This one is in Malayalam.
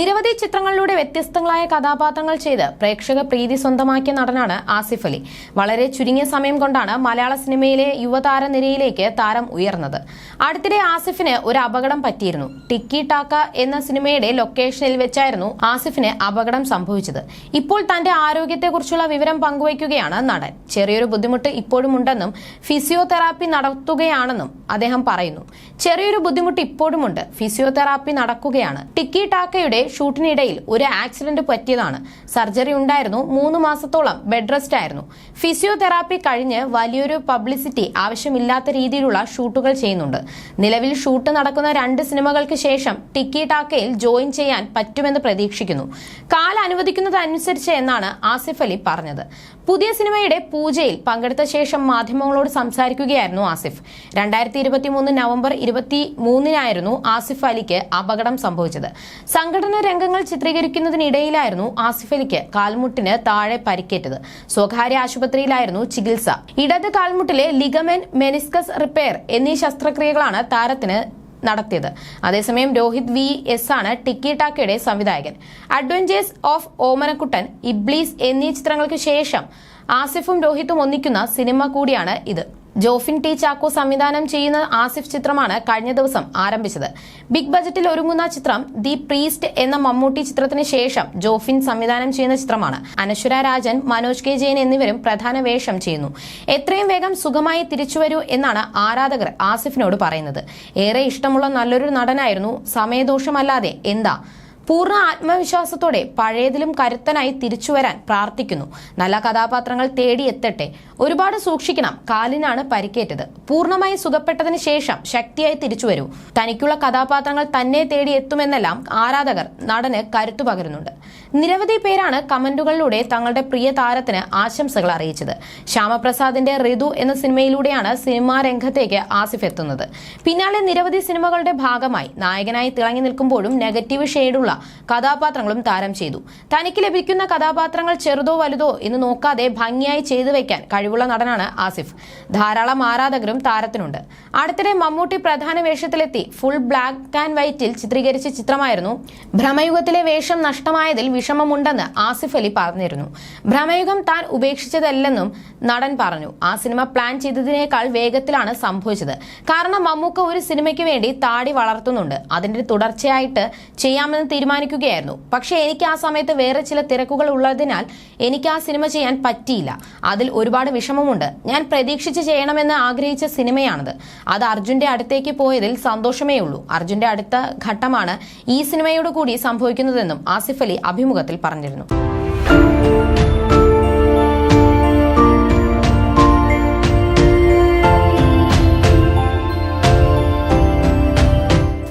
നിരവധി ചിത്രങ്ങളിലൂടെ വ്യത്യസ്തങ്ങളായ കഥാപാത്രങ്ങൾ ചെയ്ത് പ്രേക്ഷക പ്രീതി സ്വന്തമാക്കിയ നടനാണ് ആസിഫ് അലി. വളരെ ചുരുങ്ങിയ സമയം കൊണ്ടാണ് മലയാള സിനിമയിലെ യുവതാര നിരയിലേക്ക് താരം ഉയർന്നത്. അടുത്തിടെ ആസിഫിന് ഒരു അപകടം പറ്റിയിരുന്നു. ടിക്കി ടാക്ക എന്ന സിനിമയുടെ ലൊക്കേഷനിൽ വെച്ചായിരുന്നു ആസിഫിന് അപകടം സംഭവിച്ചത്. ഇപ്പോൾ തന്റെ ആരോഗ്യത്തെക്കുറിച്ചുള്ള വിവരം പങ്കുവയ്ക്കുകയാണ് നടൻ. ചെറിയൊരു ബുദ്ധിമുട്ട് ഇപ്പോഴും ഉണ്ടെന്നും ഫിസിയോതെറാപ്പി നടത്തുകയാണെന്നും അദ്ദേഹം പറയുന്നു. ചെറിയൊരു ബുദ്ധിമുട്ട് ഇപ്പോഴുമുണ്ട് ഫിസിയോതെറാപ്പി നടക്കുകയാണ്. ടിക്കി ടാക്കയുടെ ഷൂട്ടിനിടയിൽ ഒരു ആക്സിഡന്റ് പറ്റിയതാണ്. സർജറി ഉണ്ടായിരുന്നു. മൂന്ന് മാസത്തോളം ബെഡ് റെസ്റ്റ് ആയിരുന്നു. ഫിസിയോതെറാപ്പി കഴിഞ്ഞ് വലിയൊരു പബ്ലിസിറ്റി ആവശ്യമില്ലാത്ത രീതിയിലുള്ള ഷൂട്ടുകൾ ചെയ്യുന്നുണ്ട്. നിലവിൽ ഷൂട്ട് നടക്കുന്ന രണ്ട് സിനിമകൾക്ക് ശേഷം ടിക്കി ടാക്കയിൽ ജോയിൻ ചെയ്യാൻ പറ്റുമെന്ന് പ്രതീക്ഷിക്കുന്നു. കാല അനുവദിക്കുന്നതനുസരിച്ച് എന്നാണ് ആസിഫ് അലി പറഞ്ഞത്. പുതിയ സിനിമയുടെ പൂജയിൽ പങ്കെടുത്ത ശേഷം മാധ്യമങ്ങളോട് സംസാരിക്കുകയായിരുന്നു ആസിഫ്. രണ്ടായിരത്തി ഇരുപത്തി മൂന്ന് നവംബർ ഇരുപത്തി മൂന്നിനായിരുന്നു ആസിഫ് അലിക്ക് അപകടം സംഭവിച്ചത്. സംഘടന രംഗങ്ങൾ ചിത്രീകരിക്കുന്നതിനിടയിലായിരുന്നു ആസിഫ് അലിക്ക് കാൽമുട്ടിന് താഴെ പരിക്കേറ്റത്. സ്വകാര്യ ആശുപത്രിയിലായിരുന്നു ചികിത്സ. ഇടത് കാൽമുട്ടിലെ ലിഗമെൻ മെനിസ്കസ് റിപ്പയർ എന്നീ ശസ്ത്രക്രിയകളാണ് താരത്തിന് നടത്തിയത്. അതേസമയം രോഹിത് വി എസ് ആണ് ടിക്കി ടാക്കയുടെ സംവിധായകൻ. അഡ്വഞ്ചേഴ്സ് ഓഫ് ഓമനക്കുട്ടൻ ഇബ്ലീസ് എന്നീ ചിത്രങ്ങൾക്ക് ശേഷം ആസിഫും രോഹിത്തും ഒന്നിക്കുന്ന സിനിമ കൂടിയാണ് ഇത്. ജോഫിൻ ടി ചാക്കോ സംവിധാനം ചെയ്യുന്ന ആസിഫ് ചിത്രമാണ് കഴിഞ്ഞ ദിവസം ആരംഭിച്ചത്. ബിഗ് ബജറ്റിൽ ഒരുങ്ങുന്ന ചിത്രം ദി പ്രീസ്റ്റ് എന്ന മമ്മൂട്ടി ചിത്രത്തിന് ശേഷം ജോഫിൻ സംവിധാനം ചെയ്യുന്ന ചിത്രമാണ്. അനശ്വര രാജൻ മനോജ് കെ ജയൻ എന്നിവരും പ്രധാന വേഷം ചെയ്യുന്നു. എത്രയും വേഗം സുഖമായി തിരിച്ചുവരൂ എന്നാണ് ആരാധകർ ആസിഫിനോട് പറയുന്നത്. ഏറെ ഇഷ്ടമുള്ള നല്ലൊരു നടനായിരുന്നു സമയദോഷമല്ലാതെ. എന്താ? പൂർണ ആത്മവിശ്വാസത്തോടെ പഴയതിലും കരുത്തനായി തിരിച്ചു വരാൻ പ്രാർത്ഥിക്കുന്നു. നല്ല കഥാപാത്രങ്ങൾ തേടിയെത്തട്ടെ ഒരുപാട് സൂക്ഷിക്കണം. കാലിനാണ് പരിക്കേറ്റത്. പൂർണമായി സുഖപ്പെട്ടതിന് ശേഷം ശക്തിയായി തിരിച്ചു തിരിച്ചുവരൂ തനിക്കുള്ള കഥാപാത്രങ്ങൾ തന്നെ തേടി എത്തുമെന്നെല്ലാം ആരാധകർ നടന് കരുത്തു പകരുന്നുണ്ട്. നിരവധി പേരാണ് കമന്റുകളിലൂടെ തങ്ങളുടെ പ്രിയ താരത്തിന് ആശംസകൾ അറിയിച്ചത്. ശ്യാമപ്രസാദിന്റെ ഋതു എന്ന സിനിമയിലൂടെയാണ് സിനിമാ രംഗത്തേക്ക് ആസിഫ് എത്തുന്നത്. പിന്നാലെ നിരവധി സിനിമകളുടെ ഭാഗമായി നായകനായി തിളങ്ങി നിൽക്കുമ്പോഴും നെഗറ്റീവ് ഷെയ്ഡുള്ള കഥാപാത്രങ്ങളും താരം ചെയ്തു. തനിക്ക് ലഭിക്കുന്ന കഥാപാത്രങ്ങൾ ചെറുതോ വലുതോ എന്ന് നോക്കാതെ ഭംഗിയായി ചെയ്തു വെക്കാൻ കഴിവുള്ള നടനാണ് ആസിഫ്. ധാരാളം ആരാധകരും താരത്തിനുണ്ട്. അടുത്തിടെ മമ്മൂട്ടി പ്രധാന വേഷത്തിലെത്തി ഫുൾ ബ്ലാക്ക് ആൻഡ് വൈറ്റിൽ ചിത്രീകരിച്ച ചിത്രമായിരുന്നു. ഭ്രമയുഗത്തിലെ വേഷം നഷ്ടമായതിൽ വിഷമമുണ്ടെന്ന് ആസിഫ് അലി പറഞ്ഞിരുന്നു. ഭ്രമയുഗം താൻ ഉപേക്ഷിച്ചതല്ലെന്നും നടൻ പറഞ്ഞു. ആ സിനിമ പ്ലാൻ ചെയ്തതിനേക്കാൾ വേഗത്തിലാണ് സംഭവിച്ചത്. കാരണം മമ്മൂക്ക ഒരു സിനിമയ്ക്ക് വേണ്ടി താടി വളർത്തുന്നുണ്ട്. അതിന്റെ തുടർച്ചയായിട്ട് ചെയ്യാമെന്ന് തീരുമാനിക്കുകയായിരുന്നു. പക്ഷേ എനിക്ക് ആ സമയത്ത് വേറെ ചില തിരക്കുകൾ ഉള്ളതിനാൽ എനിക്ക് ആ സിനിമ ചെയ്യാൻ പറ്റിയില്ല. അതിൽ ഒരുപാട് വിഷമമുണ്ട്. ഞാൻ പ്രതീക്ഷിച്ച് ചെയ്യണമെന്ന് ആഗ്രഹിച്ച സിനിമയാണത്. അത് അർജുന്റെ അടുത്തേക്ക് പോയതിൽ സന്തോഷമേ ഉള്ളൂ. അർജുന്റെ അടുത്ത ഘട്ടമാണ് ഈ സിനിമയോട് കൂടി സംഭവിക്കുന്നതെന്നും ആസിഫ് അലി അഭിമുഖത്തിൽ പറഞ്ഞിരുന്നു.